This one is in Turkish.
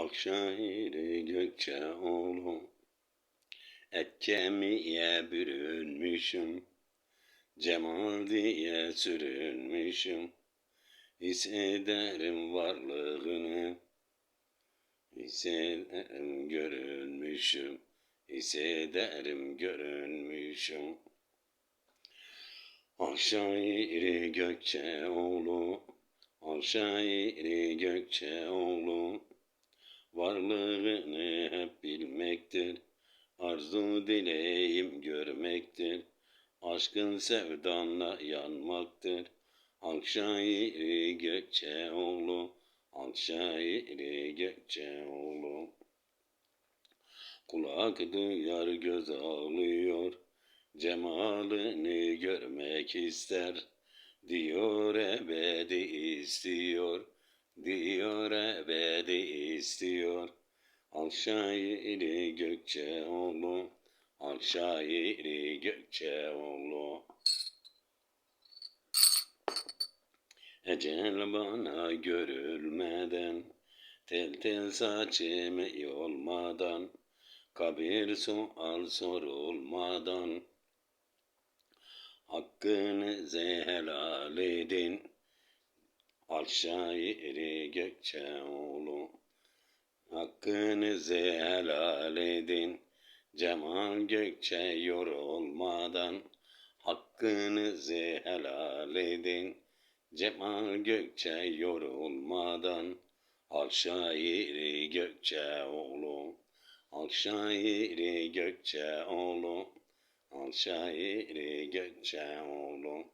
Halk şairi Gökçeoğlu Et kemiğe bürünmüşüm Cemal diye sürünmüşüm. Hissederim varlığını Hissederim görünmüşüm Hissederim görünmüşüm. Al şairi Gökçeoğlu Al şairi Gökçeoğlu Varlığını hep bilmektir. Arzu dileğim görmektir. Aşkın sevdanla yanmaktır. Halk şairi Gökçeoğlu Halk şairi Gökçeoğlu Kulak duyar göz ağlıyor Cemalini görmek ister. Diyor ebedi istiyor Diyor ebedi istiyor. Al şairi Gökçeoğlu Al şairi Gökçeoğlu Ecel bana görülmeden Tel tel saçımı yolmadan Kabir sual sorulmadan. Hakkınızı helal edin Al şairi Gökçeoğlu Hakkınızı helal edin. Cemal Gökçe yorulmadan Hakkınızı helal edin. Cemal Gökçe yorulmadan Al şairi Gökçeoğlu Al şairi Gökçeoğlu Al şairi Gökçeoğlu